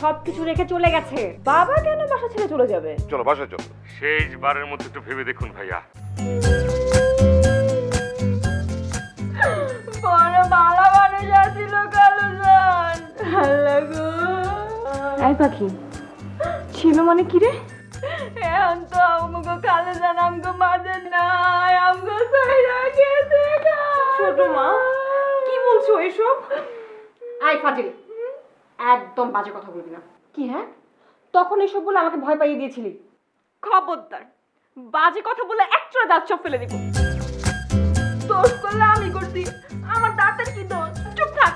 সব কিছু রেখে চলে গেছে। বাবা কেন বাসা ছেড়ে চলে যাবে? চলো বাসায় চলো। শেষবারের মধ্যে একটু ভেবে দেখুন ভাইয়া। বড় ভালো মানুষ আসছিল কালুজান আল্লাহ গো। এই পাখি ছিল মানে কি রে? এখন তো আমগো কালুজান আমগো মাঝে নাই আমগো সাইরা গেছে ছোট মা কি বলছো এসব? আই ফাজিল। একদম বাজে কথা বলবি না। কি হ্যাঁ? তখন এসব বলে আমাকে ভয় পাইয়ে দিয়েছিলি? খবরদার বাজে কথা বলে একটা দাঁত সব ফেলে দিব। দোষ করলে আমি করছি আমার দাঁতের কি দোষ? চুপ থাক।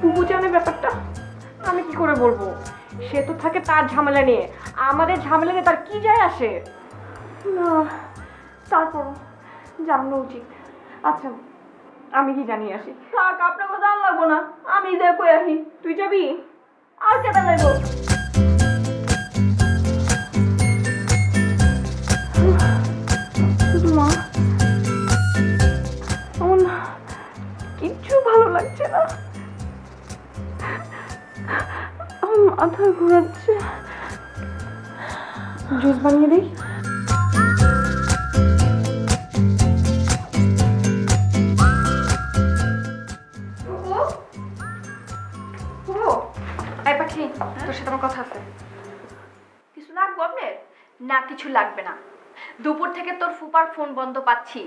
বুবু জানে ব্যাপারটা। আমি কি করে বলব? সে তো থাকে তার ঝামেলা নিয়ে। আমাদের ঝামেলা নিয়ে তার কি যায় আসে? না তারপরও জানানো উচিত। আচ্ছা আমি কি জানি আসি। থাক আপনার কথা আর লাগবো না। আমি যে কই আহি তুই যাবি? আর কেটা লাগবো মা আমার কিচ্ছু ভালো লাগছে না। মাথা ঘোরাচ্ছে। জুস বানিয়ে দিই? না কিছু লাগবে না। দুপুর থেকে তোর ফুপার ফোন বন্ধ পাচ্ছি।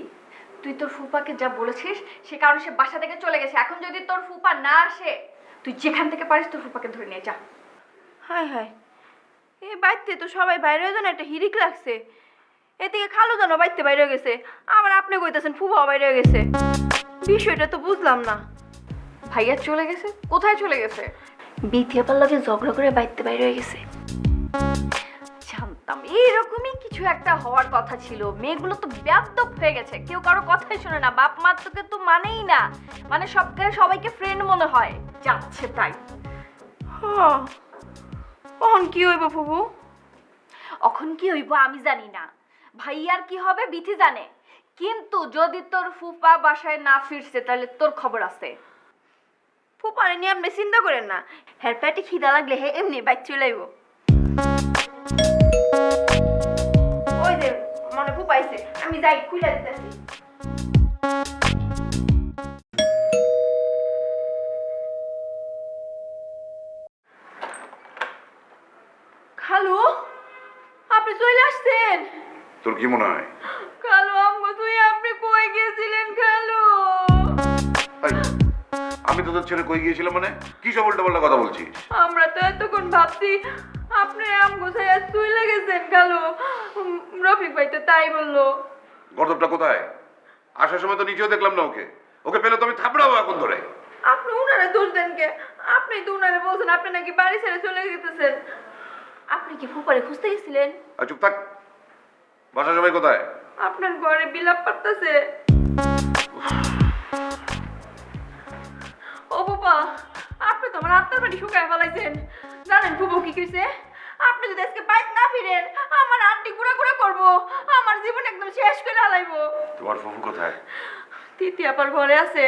তুই তোর ফুপাকে যা বলেছিস সে কারণে সে বাসা থেকে চলে গেছে। এখন যদি তোর ফুপা না আসে তুই যেখান থেকে পারিস তোর ফুপাকে ধরে নিয়ে যা। হায় হায় এ বাইতে তো সবাই বাইরে হয়ে যান একটা হিরিক লাগছে। এদিকে খালু জানো বাইতে বাইরে হয়ে গেছে। আবার আপনি কইতেছেন ফুবাও বাইরে হয়ে গেছে। বিষয়টা তো বুঝলাম না। ভাইয়া চলে গেছে? কোথায় চলে গেছে? বিথিয়াপার লগে ঝগড়া করে বাইতে বাইরে হয়ে গেছে। জানতাম এইরকমই কিছু একটা হওয়ার কথা ছিল। মেয়েগুলো তো ব্যাপদপ হয়ে গেছে। কেউ কারও কথাই শোনে না। বাপ মা তোকে তো মানেই না। মানে সবকে, সবাইকে ফ্রেন্ড মনে হয়। যাচ্ছে তাই হ্যাঁ। কখন কি হইব ফুবু এখন কি হইব আমি জানি না। ভাইয়ার কি হবে বিথি জানে। কিন্তু যদি তোর ফুপা বাসায় না ফিরছে, তাহলে তোর খবর আছে। ফুপারে নিয়ে আপনি চিন্তা করেন না। হ্যার পেটে খিদা লাগলে হে এমনি বাইক চলে আইব। আমি যাই খুলে দিতেছি। খালু আপনি চলে আসছেন? তোর কি মনে হয়? খালু আমগো তুই আপনি কই গেছিলেন খালু? এই, আমি তোদের ছেড়ে কই গিয়েছিলাম মানে? কি সব উল্টা কথা বলছিস? আমরা তো এতক্ষণ ভাবছি আপনি আমগো ছায়া চলে গেছেন খালু। রফিক ভাই তো তাই বলল। গর্দবটা কোথায়? আসার সময় তো নিচেও দেখলাম না ওকে। ওকে পেলে তো আমি থাপড়াবো এখন ধরে। আপনি উনারে দোষ দেন কে? আপনি তো উনারে বলছেন আপনি নাকি বাড়ি ছেড়ে চলে যেতেছেন আপনি কি ফুপারে খুঁজতে গেছিলেন? আর চুপ থাক। বাসার সবাই কোথায়? আপনার ঘরে বিলাপ পারতেছে ও বাবা আপনি তো আমার আত্মার বাড়ি শুকায় ফেলাইছেন। জানেন ফুবু কি কইছে? আপনি যদি আজকে বাইক না ফিরেন আমার আন্টি গুড়া গুড়া করব। আমার জীবন একদম শেষ করে হালাইবো তোমার ফোন কোথায়? তিতি আপার ঘরে আছে।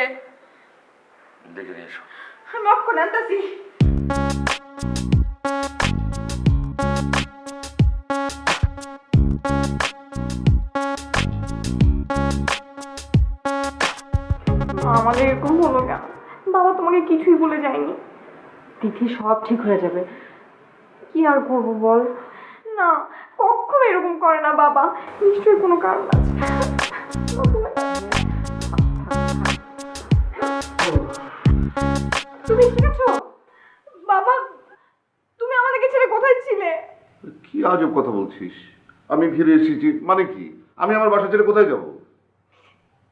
দেখে নিয়ে এসো। আমি অক্ষণ আনতাছি। আমাদের এরকম হলো কেন? বাবা তোমাকে কিছুই বলে যায়নি। তিথি সব ঠিক হয়ে যাবে। কি আর করব বল? না কখনো এরকম করে না বাবা। নিশ্চয়ই কোনো কারণ আছে। তুমি ঠিক আছো বাবা তুমি আমাদেরকে ছেড়ে কোথায় ছিলে? কি আজব কথা বলছিস? আমি ফিরে এসেছি মানে কি? আমি আমার বাসা ছেড়ে কোথায় যাব?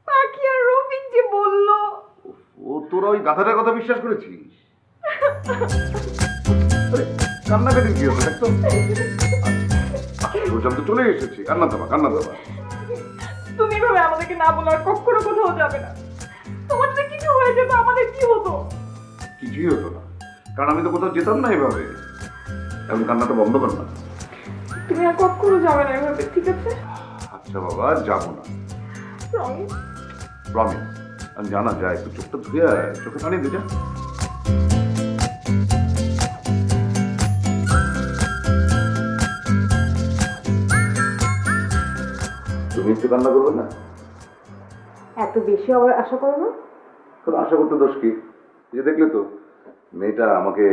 পাখি আর রফিক যে বলল। ও তোরা ওই গাধাটার কথা বিশ্বাস করেছিস? কান্নাকাটির কি হলো? দেখ তো বলছিলাম তো চলে এসেছি। কান্না দেবা কান্না দেবা। তুমি এভাবে আমাদেরকে না বলার কখনো কোথাও যাবে না। তোমার যদি কিছু হয়ে যেত আমাদের কি হতো? কিছুই হতো না। কারণ আমি তো কোথাও যেতাম না এভাবে। এখন কান্নাটা বন্ধ কর না। তুমি আর কখনো যাবে না এভাবে ঠিক আছে? আচ্ছা বাবা যাব না। প্রমিস প্রমিস আমি জানা যায় একটু চোখটা ধুয়ে চোখে পানি দিটা একটু কান্না করবে না? এত বেশি আবার আশা করো না? কারণ আশা করতে দোষ কি? যে দেখলে তো মেয়েটা আমাকে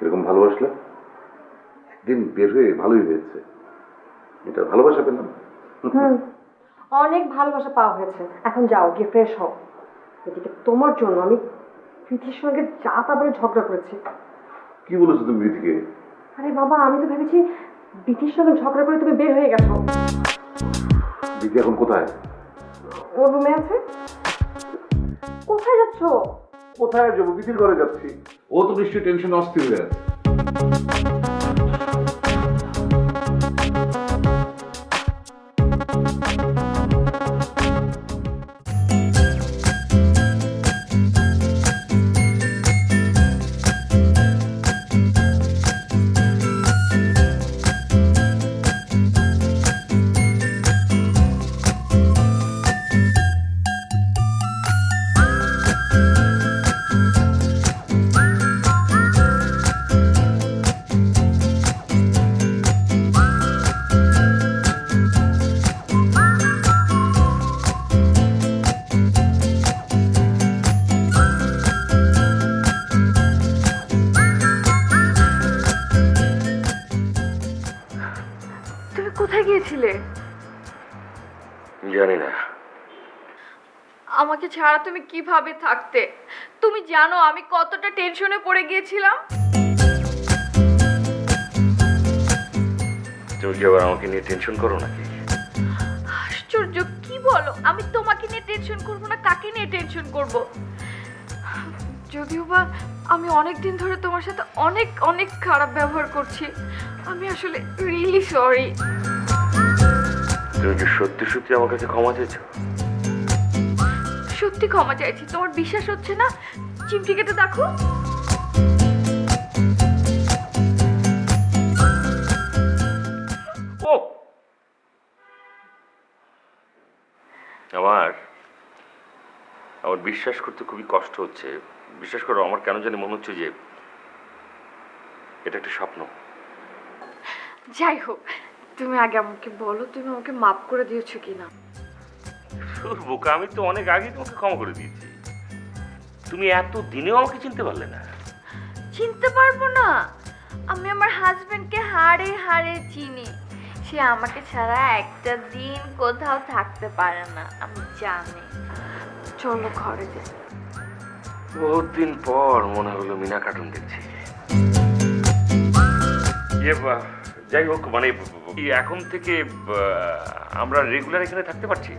এরকম ভালোবাসলো। একদিন বের হয়ে ভালোই হয়েছে। এটা ভালোবাসা পেলাম। হুম অনেক ভালোবাসা পাওয়া হয়েছে। এখন যাও গিয়ে ফ্রেশ হও। এদিকে তোমার জন্য আমি প্রীতির সঙ্গে যা তা বলে ঝগড়া করেছি। কি বলেছ তুমি রীতিকে আরে বাবা আমি তো ভেবেছি প্রীতির সঙ্গে ঝগড়া করে তুমি বের হয়ে গেছো। রীতি এখন কোথায়? ওর রুমে আছে? কোথায় যাচ্ছ? কোথায় যাব? দিদির ঘরে যাচ্ছি। ও তো নিশ্চয়ই টেনশন অস্থির হয়ে আছে। আমাকে ছাড়া তুমি কীভাবে থাকতে? তুমি জানো আমি কতটা টেনশনে পড়ে গিয়েছিলাম? তুমি কি আবার আমাকে নিয়ে টেনশন করো নাকি? আশ্চর্য কি বলো? আমি তোমাকে নিয়ে টেনশন করব না কাকে নিয়ে টেনশন করব? যদিও বা আমি অনেক দিন ধরে তোমার সাথে অনেক অনেক খারাপ ব্যবহার করছি। আমি আসলে রিয়েলি সরি তুমি কি সত্যি সত্যি আমার কাছে ক্ষমা চেয়েছো? সত্যি ক্ষমা চাইছি। তোমার বিশ্বাস হচ্ছে না? চিমটি কেটে দেখো। ও! আমার আমার বিশ্বাস করতে খুবই কষ্ট হচ্ছে। বিশ্বাস করো আমার কেন জানি মনে হচ্ছে যে এটা একটা স্বপ্ন। যাই হোক তুমি আগে আমাকে বলো তুমি আমাকে মাফ করে দিয়েছ কিনা? তোর বোকা আমি তো অনেক আগে তোমাকে ক্ষমা করে দিয়েছি। তুমি এত দিনেও আমাকে চিনতে পারলে না। চিনতে পারব না। আমি আমার হাজবেন্ডকে হাড়ে হাড়ে চিনি। সে আমাকে ছাড়া একটা দিন কোথাও থাকতে পারে না আমি জানি। চলো ঘরে যাই। বহুত দিন পর মনে হলো মিনা কার্টুন দেখছি। ইয়ে যাই হোক মানে এখন থেকে আমরা রেগুলার এখানে থাকতে পারছি?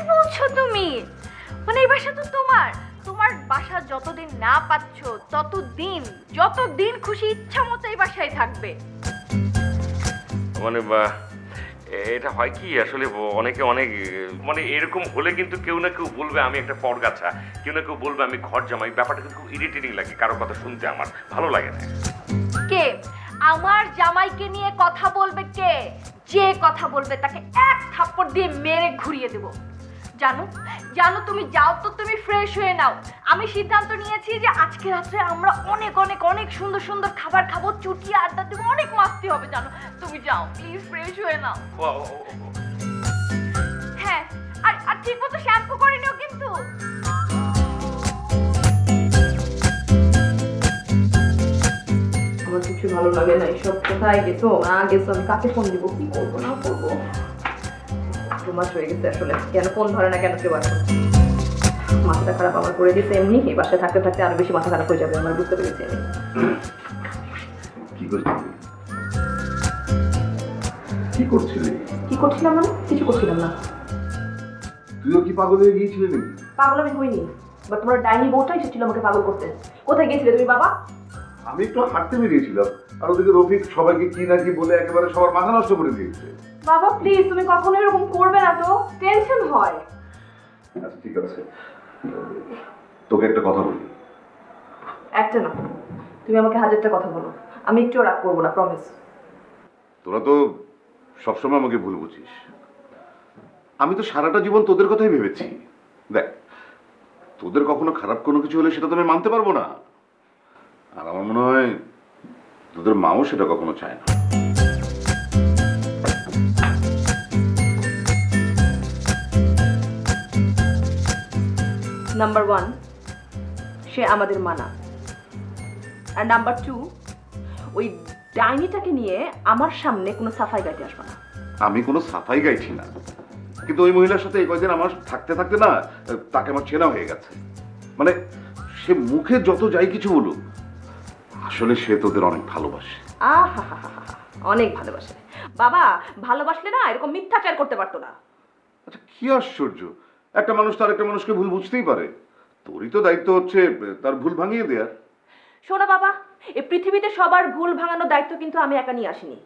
কি বলছো তুমি? মানে এই বাসা তো তোমার। তোমার বাসা যতদিন না পাচ্ছ ততদিন যতদিন খুশি ইচ্ছা মতো এই বাসায় থাকবে। মানে বা, এটা হয় কি আসলে অনেকে অনেক মানে এরকম হলে কিন্তু কেউ না কেউ বলবে আমি একটা পরগাছা। কেউ না কেউ বলবে আমি ঘর জামাই। ব্যাপারটা কিন্তু খুব ইরিটেটিং লাগে কারও কথা শুনতে আমার ভালো লাগে না। কে? আমার জামাইকে নিয়ে কথা বলবে কে? যে কথা বলবে তাকে এক থাপ্পড় দিয়ে মেরে ঘুরিয়ে দেব। জানো? জানো তুমি যাও তো তুমি ফ্রেশ হয়ে নাও। আমি সিদ্ধান্ত নিয়েছি যে আজকে রাত্রে আমরা অনেক অনেক অনেক সুন্দর সুন্দর খাবার খাব চুটিয়ে আড্ডা দেবো অনেক মাস্তি হবে জানো? তুমি যাও প্লিজ ফ্রেশ হয়ে নাও। ও, ও, ও, ও। হ্যাঁ আর আর ঠিক মতো শ্যাম্পু করে নিও কিন্তু। আমার কিছু ভালো লাগে না এইসব কোথায় গেছো? না গেছো আমি কাকে ফোন দিব? কি করব না করব? দু মাস হয়ে গেছে আসলে। কেন ফোন ধরে না কেন কেউ আসে মাথাটা খারাপ আমার করে দিয়েছে এমনি এই বাসায় থাকতে থাকতে আরও বেশি মাথা খারাপ হয়ে যাবে আমার বুঝতে পেরেছি আমি। কি করছিলি? কি করছিলি? কি করছিলাম মানে? কিছু করছিলাম না। তুইও কি পাগল হয়ে গিয়েছিলি নাকি? পাগল আমি হইনি বাট তোমার ডাইনি বউটা এসেছিল আমাকে পাগল করতে। কোথায় গেছিলে তুমি বাবা? আমি একটু হাঁটতে বেরিয়েছিলাম আর ওদিকে রফিক সবাইকে কি না কি বলে একেবারে সবার মাথা নষ্ট করে দিয়েছে। বাবা প্লিজ তুমি কখনো এরকম করবে না তো। টেনশন হয়। আচ্ছা ঠিক আছে। তোকে একটা কথা বলি। একটা না। তুমি আমাকে হাজারটা কথা বলো। আমি একটু রাগ করব না প্রমিস তোরা তো সবসময় আমাকে ভুল বুঝিস। আমি তো সারাটা জীবন তোদের কথাই ভেবেছি। দেখ তোদের কখনো খারাপ কোনো কিছু হলে সেটা তো আমি মানতে পারব না। আর আমার মনে হয় তোদের মাও সেটা কখনো চায় না। নাম্বার ওয়ান সে আমাদের মানা। আর নাম্বার টু ওই ডাইনিটাকে নিয়ে আমার সামনে কোনো সাফাই গাইতে আসবে না। আমি কোনো সাফাই গাইছি না। কিন্তু ওই মহিলার সাথে এই কয়দিন আমার থাকতে থাকতে না তাকে আমার চেনা হয়ে গেছে। মানে সে মুখে যত যাই কিছু বলুক আসলে সে তোদের অনেক ভালোবাসে। আহা অনেক ভালোবাসে। বাবা ভালোবাসলে না এরকম মিথ্যাচার করতে পারতো না। আচ্ছা কি আশ্চর্য! একটা মানুষ তার একটা মানুষকে ভুল বুঝতেই পারে। তোরই তো দায়িত্ব হচ্ছে তার ভুল ভাঙিয়ে দেওয়ার শোনো বাবা এই পৃথিবীতে সবার ভুল ভাঙানোর দায়িত্ব কিন্তু আমি একা নিয়ে আসিনি।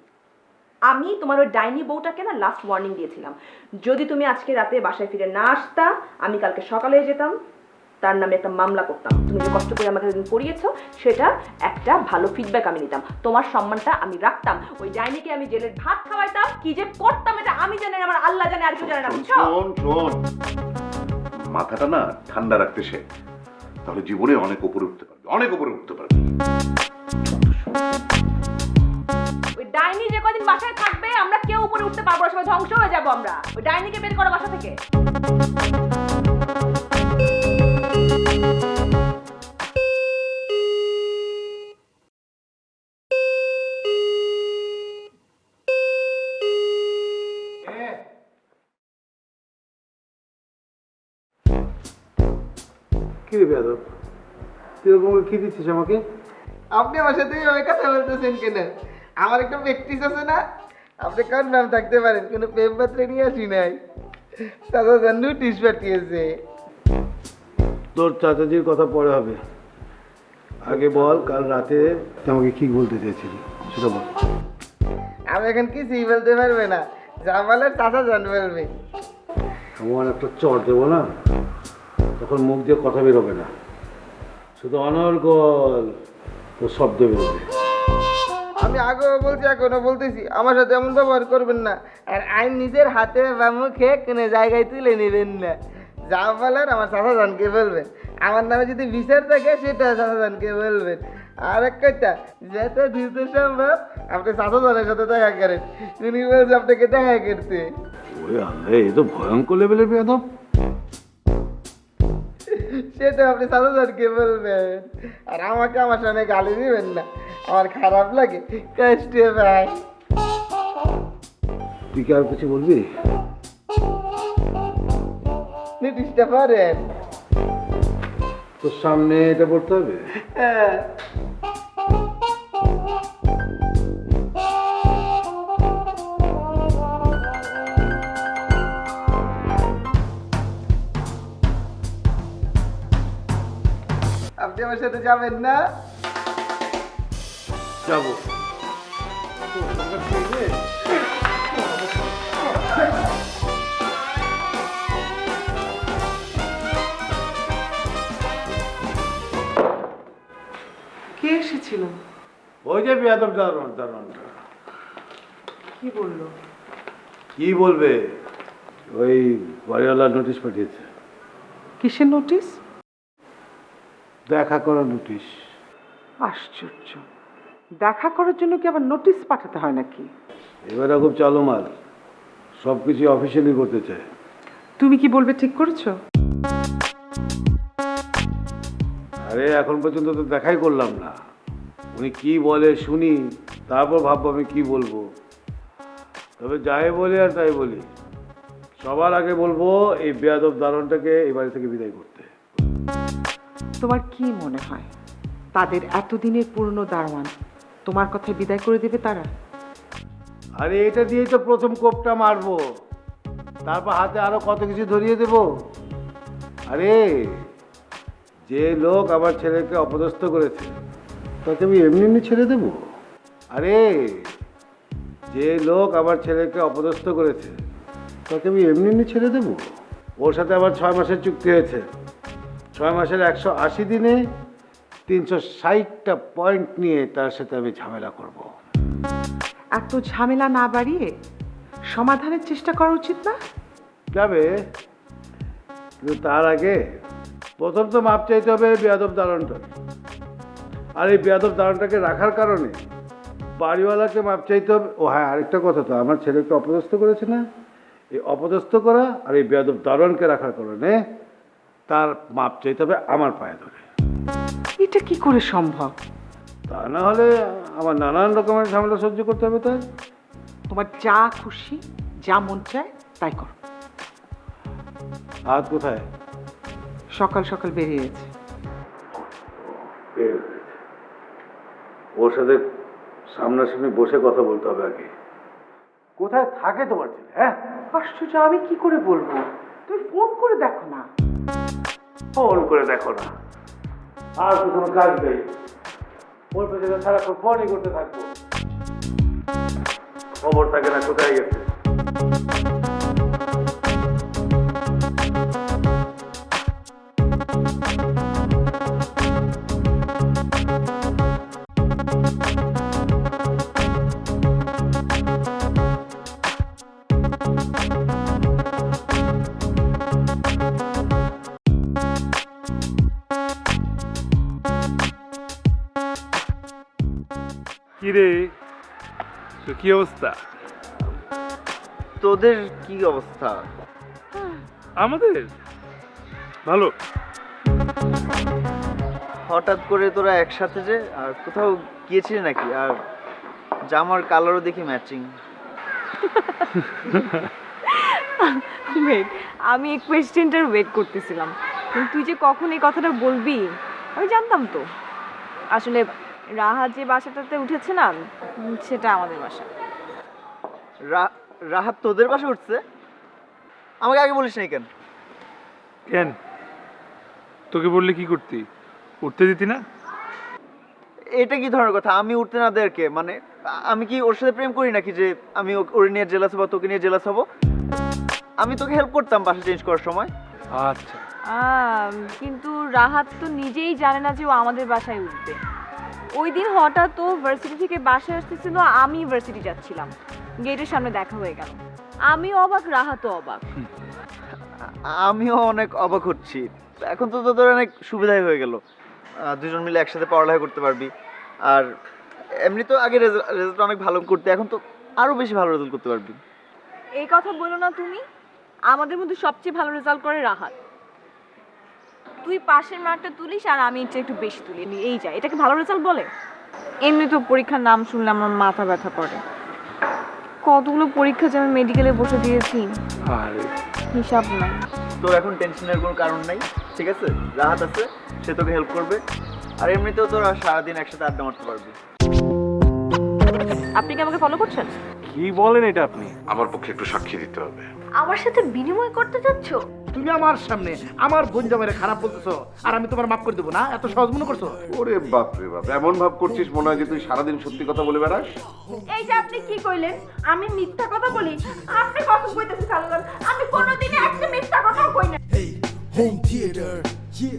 আমি তোমার ওই ডাইনি বউটাকে না লাস্ট ওয়ার্নিং দিয়েছিলাম। যদি তুমি আজকে রাতে বাসায় ফিরে না আসতা আমি কালকে সকালে যেতাম। তার নামে একটা মামলা করতাম। তুমি যে কষ্ট করে আমাকে পড়িয়েছো সেটা একটা ভালো ফিডব্যাক আমি নিতাম। তোমার সম্মানটা আমি রাখতাম। ওই ডাইনিকে আমি জেলের ভাত খাওয়াইতাম কি যে করতাম এটা আমি জানি না, আমার আল্লাহ জানে আর কেউ জানে না বুঝছ? মাথাটা না ঠান্ডা রাখতে সে তাহলে জীবনে অনেক উপরে উঠতে পারবে, অনেক উপরে উঠতে পারবে। ওই ডাইনি যে কদিন বাসায় থাকবে, আমরা কেউ উপরে উঠতে পারব না সবাই ধ্বংস হয়ে যাব আমরা। ওই ডাইনিকে বের করো বাসা থেকে। রে বেয়াদব তুই এরকম কি দিচ্ছিস আমাকে? আপনি আমার সাথে এইভাবে কথা বলতেছেন কেন? আমার একটা প্র্যাকটিস আছে না? আপনি কার নাম থাকতে পারেন? কোনো প্রেম পাত্রে নিয়ে আসি নাই। জান নোটিশ পাঠিয়েছে। তোর চাচাজির কথা পরে হবে। আগে বল কাল রাতে আমাকে কি বলতে চেয়েছিলি? সেটা বল। আমি এখন কিছুই বলতে পারবে না। যা বলার চাচা জান বলবে এমন একটা চট দেবো না? তখন মুখ দিয়ে কথা বেরোবে না। শুধু অনর্গল তোর শব্দ বেরোবে। আমি আগেও বলছি এখনও বলতেছি আমার সাথে এমন ব্যবহার করবেন না। আর আইন নিজের হাতে বা মুখে কোনো জায়গায় তুলে নেবেন না। যা বলার আমার জানকে বলবেন। আমার নামে যদি বিচার থাকে সেটা জানকে বলবেন। আর এক কথা যত দ্রুত সম্ভব আপনি জানের সাথে দেখা করেন। উনি বলছে আপনাকে দেখা করতে। ওরে আল্লাহ এ তো ভয়ঙ্কর লেভেলের বেয়াদব। সেটা আপনি চাচা কে বলবেন? আর আমাকে আমার সামনে গালি দিবেন না। আমার খারাপ লাগে। কষ্ট ভাই। তুই কি আর কিছু বলবি? নির্দিষ্ট পারেন তোর সামনে এটা পড়তে হবে? হ্যাঁ। আপনি আমার সাথে যাবেন না? যাব। কে এসেছিল? ওই যে বেয়াদব দারোয়ান দারোয়ানটা। কি বলল? কি বলবে? ওই বাড়িওয়ালা নোটিশ পাঠিয়েছে। কিসের নোটিশ দেখা করার নোটিশ আশ্চর্য। দেখা করার জন্য কি আবার নোটিশ পাঠাতে হয় নাকি? এবারে খুব চালু মাল সব কিছু অফিসিয়ালি করতে চায় তুমি কি বলবে ঠিক করেছ? আরে এখন পর্যন্ত তো দেখাই করলাম না। উনি কি বলে শুনি তারপর ভাববো আমি কি বলব। তবে যাই বলি আর তাই বলি। সবার আগে বলব এই বেয়াদব দারণটাকে এই বাড়ি থেকে বিদায় করতে। তোমার কি মনে হয়? তাদের এতদিনের পুরনো দারোয়ান তোমার কথায় বিদায় করে দেবে তারা? আরে এটা দিয়েই তো প্রথম কোপটা মারবো। তারপর হাতে আরও কত কিছু ধরিয়ে দেব? আরে, যে লোক আমার ছেলেকে অপদস্থ করেছে, তাকে আমি এমনি এমনি ছেড়ে দেবো? আরে, যে লোক আমার ছেলেকে অপদস্থ করেছে, তাকে আমি এমনি এমনি ছেড়ে দেবো? ওর সাথে আবার ছয় মাসের চুক্তি হয়েছে। ছয় মাসের একশো আশি দিনে তিনশো ষাটটা পয়েন্ট নিয়ে তার সাথে আমি ঝামেলা করব। এত ঝামেলা না বাড়িয়ে সমাধানের চেষ্টা করা উচিত না? যাবে কিন্তু তার আগে প্রথম তো মাপ চাইতে হবে বেয়াদব দারণটা আর এই বেয়াদব দারণটাকে রাখার কারণে বাড়িওয়ালাকে মাপ চাইতে হবে। ও হ্যাঁ আরেকটা কথা তো আমার ছেলেকে অপদস্থ করেছে না? এই অপদস্থ করা আর এই বেয়াদব দারণকে রাখার কারণে তার মাপ চাইতে হবে আমার পায়ে ধরে। এটা কি করে সম্ভব? তা না হলে আমার নানান রকমের ঝামেলা সহ্য করতে হবে তাই। তোমার যা খুশি যা মন চায় তাই করো। হাত কোথায়? সকাল সকাল বেরিয়েছে ওর সাথে সামনাসামনি বসে কথা বলতে হবে আগে। কোথায় থাকে তোমার ছেলে হ্যাঁ? আশ্চর্য আমি কি করে বলব? তুমি ফোন করে দেখো না। ফোন করে দেখো না। আর তো কোনো কাজ নেই। ওর পেছনে সারাক্ষণ ফোনই করতে থাকব। খবর থাকে না কোথায় গেছে। কিরে তো কি অবস্থা? তোদের কি অবস্থা? আমাদের? ভালো। হঠাৎ করে তোরা একসাথে যে আর কোথাও গিয়েছিলি নাকি? আর জামার কালারও দেখি ম্যাচিং আমি এই কোয়েশ্চেনটার ওয়েট করতেছিলাম। কিন্তু তুই যে কখন এই কথাটা বলবি আমি জানতাম তো। আসলে রাহা যে বাসাটাতে উঠেছে না সেটা আমাদের বাসা। রাহা তোদের বাসা উঠছে? আমাকে আগে বলিস নাই কেন? কেন? তোকে বললে কি করতি? উঠতে দিতি না? এটা কি ধরনের কথা? আমি উঠতে না দেয় কে? মানে আমি কি ওর সাথে প্রেম করি নাকি যে আমি ওর নিয়ে জেলাস হব তোকে নিয়ে জেলাস হব? আমি তোকে হেল্প করতাম বাসা চেঞ্জ করার সময়। আচ্ছা। কিন্তু রাহাত তো নিজেই জানে না যে ও আমাদের বাসায় উঠবে। ওই দিন হঠাৎ ও ভার্সিটি থেকে বাসায় আসতেছিল আমি ভার্সিটি যাচ্ছিলাম। গেটের সামনে দেখা হয়ে গেল। আমি অবাক রাহাতও অবাক। আমিও অনেক অবাক হচ্ছি। এখন তো তোদের অনেক সুবিধাই হয়ে গেল। দুজন মিলে একসাথে পড়ালেখা করতে পারবি। আর এমনি তো আগে রেজাল্ট অনেক ভালো করতে এখন তো আরও বেশি ভালো রেজাল্ট করতে পারবি। এই কথা বলো না তুমি। আমাদের মধ্যে সবচেয়ে ভালো রেজাল্ট করে রাহাত। তুই পাশের মার্কটা তুলিস আর আমি এটা একটু বেশি তুলি এই যায় এটাকে ভালো রেজাল্ট বলে? এমনি তো পরীক্ষার নাম শুনলে আমার মাথা ব্যথা করে। কতগুলো পরীক্ষা যে আমি মেডিকেলে বসে দিয়েছি। আরে। হিসাব নাই। তোর এখন টেনশনের কোনো কারণ নাই ঠিক আছে? রাহাত আছে সে তোকে হেল্প করবে। আর এমনিতেও তোরা সারাদিন একসাথে আড্ডা মারতে পারবি। আপনি কি আমাকে ফলো করছেন? কি বলেন এটা আপনি? আমার পক্ষে একটু সাক্ষী দিতে হবে। আমার সাথে বিনিময় করতে যাচ্ছ তুমি আমার সামনে আমার বোন জামাইরে খারাপ বলতেছো আর আমি তোমার মাফ করে দেবো না? এত সহজ মনে করছ? ওরে বাপ রে বাপ এমন ভাব করছিস মনে হয় যে তুই সারাদিন সত্যি কথা বলে বেড়াস? এই যে আপনি কি কইলেন? আমি মিথ্যা কথা বলি? আপনি কখন কইতেছেন সালমান? আমি কোনোদিনই একটা মিথ্যা কথাও কই না। Hey, home theater, yeah.